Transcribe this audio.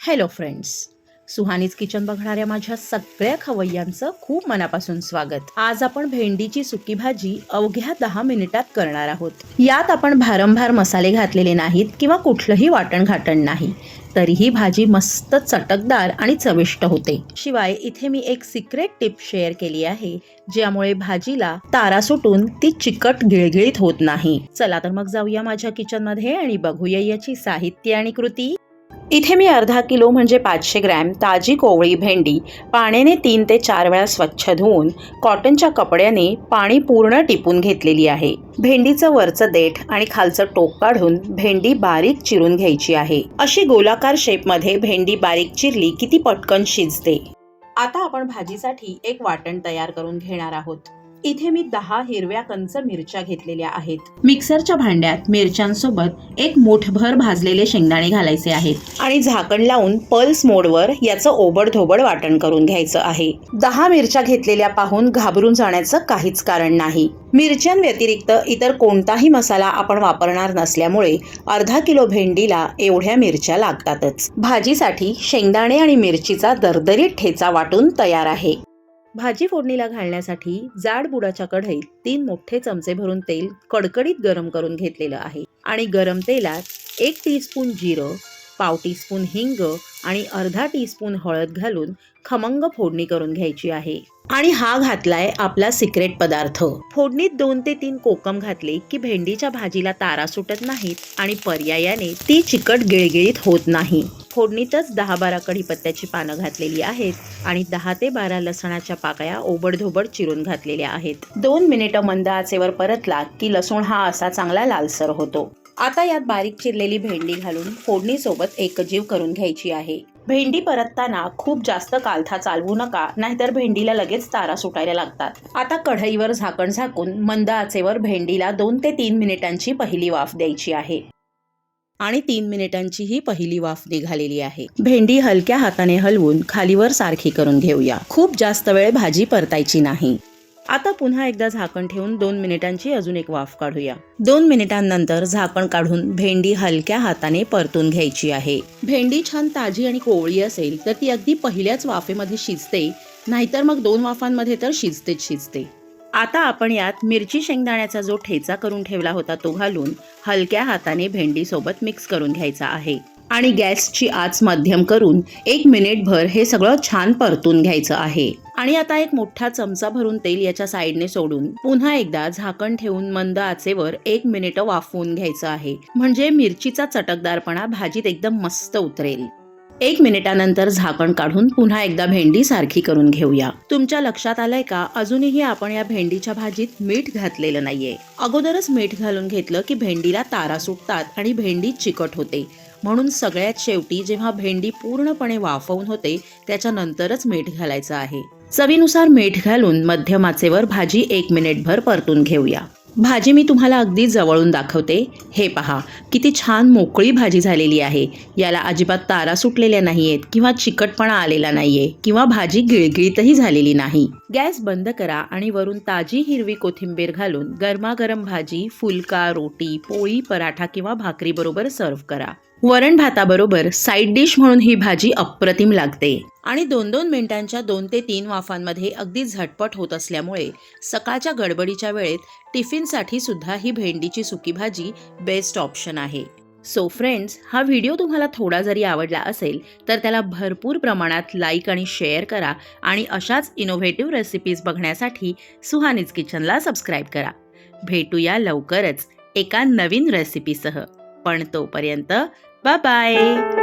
Hello friends सुहानीच kitchen बघणाऱ्या माझ्या सगळ्या खवय्यांचं खूप मनापासून स्वागत. आज आपण भेंडीची सुकी भाजी अवघ्या दहा मिनिटात करणार आहोत. यात आपण भारंभार मसाले घातलेले नाहीत किंवा कुठलंही वाटण घाटण नाही. तरीही भाजी मस्त चटकदार आणि चविष्ट होते. शिवाय इथे मी एक सिक्रेट टिप शेअर केली आहे ज्यामुळे भाजीला तारा सुटून ती चिकट गिळगिळीत होत नाही. चला तर मग जाऊया माझ्या किचनमध्ये आणि बघूया याची साहित्य आणि कृती. इथे मी अर्धा किलो म्हणजे पाचशे ग्रॅम ताजी कोवळी भेंडी पाण्याने तीन ते चार वेळा स्वच्छ धुवून कॉटनच्या कपड्याने पाणी पूर्ण टिपून घेतलेली आहे. भेंडीचं वरचं देठ आणि खालचं टोक काढून भेंडी बारीक चिरून घ्यायची आहे. अशी गोलाकार शेपमध्ये भेंडी बारीक चिरली की ती पटकन शिजते. आता आपण भाजीसाठी एक वाटण तयार करून घेणार आहोत. इथे मी दहा हिरव्या कंच मिरच्या घेतलेल्या आहेत. मिक्सरच्या भांड्यात मिरच्यांसोबत एक मुठभर भाजलेले शेंगदाणे घालायचे आहेत. आणि झाकण लावून पल्स मोडवर याचं ओबडधोबड वाटण करून घ्यायचं आहे. दहा मिरच्या घेतलेल्या पाहून घाबरून जाण्याचं काहीच कारण नाही. मिरच्यांव्यतिरिक्त इतर कोणताही मसाला आपण वापरणार नसल्यामुळे अर्धा किलो भेंडीला एवढ्या मिरच्या लागतातच. भाजीसाठी शेंगदाणे आणि मिरचीचा दरदरीत ठेचा वाटून तयार आहे. भाजी फोडणीला घालण्यासाठी जाड बुडाच्या कढईत तीन मोठे चमचे भरून तेल कडकडीत गरम करून घेतलेलं आहे. आणि गरम तेलात एक टीस्पून जिरं पाव टीस्पून हिंग आणि अर्धा टीस्पून हळद घालून खमंग फोडणी करून घ्यायची आहे. आणि हा घातलाय आपला सिक्रेट पदार्थ. फोडणीत दोन ते तीन कोकम घातले की भेंडीच्या भाजीला तारा सुटत नाहीत आणि पर्यायाने ती चिकट गिळगिळीत होत नाही. फोडणीतच दहा बारा कढीपत्त्याची पानं घातलेली आहेत आणि दहा ते बारा लसणाच्या पाकळ्या ओबडधोबड चिरून घातलेल्या आहेत. दोन मिनिटं मंद आचेवर परतला की लसूण हा असा चांगला लालसर होतो. आता यात बारीक चिरलेली भेंडी घालून फोडणीसोबत एकजीव करून घ्यायची आहे. भेंडी परतताना खूप जास्त कालथा चालवू नका नाहीतर भेंडीला लगेच तारा सुटायला लागतात. आता कढईवर झाकण झाकून मंद आचेवर भेंडीला दोन ते तीन मिनिटांची पहिली वाफ द्यायची आहे. आणि तीन मिनिटांची ही पहिली वाफ निघालेली आहे. भेंडी हलक्या हाताने हलवून खालीवर सारखी करून घेऊया. खूप जास्त वेळ भाजी परतायची नाही. आता पुन्हा एकदा झाकण ठेवून दोन मिनिटांची अजून एक वाफ काढूया. दोन मिनिटांनंतर झाकण काढून भेंडी हलक्या हाताने परतून घ्यायची आहे. भेंडी छान ताजी आणि कोवळी असेल तर ती अगदी पहिल्याच वाफेमध्ये शिजते नाहीतर मग दोन वाफांमध्ये तर शिजतेच शिजते. आता आपण यात मिरची शेंगदाण्याचा जो ठेचा करून ठेवला होता तो घालून हलक्या हाताने भेंडी सोबत मिक्स करून घ्यायचा आहे. आणि गॅसची आच मध्यम करून एक मिनिटभर हे सगळं छान परतून घ्यायचं आहे. आणि आता एक मोठा चमचा भरून तेल याच्या साईडने सोडून पुन्हा एकदा झाकण ठेवून मंद आचेवर एक मिनिट वाफवून घ्यायचं आहे. म्हणजे मिरचीचा चटकदारपणा भाजीत एकदम मस्त उतरेल. एक मिनिटानंतर झाकण काढून पुन्हा एकदा भेंडी सारखी करून घेऊया. तुमच्या लक्षात आलंय का? अजूनही आपण या भेंडीच्या भाजीत मीठ घातलेलं नाहीये. अगोदरच मीठ घालून घेतलं की भेंडीला तारा सुटतात आणि भेंडी चिकट होते. म्हणून सगळ्यात शेवटी जेव्हा भेंडी पूर्णपणे वाफवून होते त्याच्यानंतरच मीठ घालायचं आहे. चवीनुसार मीठ घालून मध्यमाचेवर भाजी एक मिनिटभर परतून घेऊया. भाजी मी तुम्हाला अगदी जवळून दाखवते. हे पहा किती छान मोकळी भाजी झालेली आहे. याला अजिबात तारा सुटलेल्या नाहीयेत किंवा चिकटपणा आलेला नाहीये किंवा भाजी गिळगिळीतही झालेली नाही. गॅस बंद करा आणि वरून ताजी हिरवी कोथिंबीर घालून गरमागरम भाजी फुलका रोटी पोळी पराठा किंवा भाकरीबरोबर सर्व्ह करा. वरण भाताबरोबर साईड डिश म्हणून ही भाजी अप्रतिम लागते. आणि दोन दोन मिनिटांच्या दोन ते तीन वाफांमध्ये अगदी झटपट होत असल्यामुळे सकाळच्या गडबडीच्या वेळेत टिफिनसाठी सुद्धा ही भेंडीची सुकी भाजी बेस्ट ऑप्शन आहे. सो फ्रेंड्स हा व्हिडिओ तुम्हाला थोडा जरी आवडला असेल तर त्याला भरपूर प्रमाणात लाईक आणि शेअर करा आणि अशाच इनोव्हेटिव्ह रेसिपीज बघण्यासाठी सुहानीज किचनला सबस्क्राईब करा. भेटूया लवकरच एका नवीन रेसिपीसह पण तोपर्यंत Bye bye.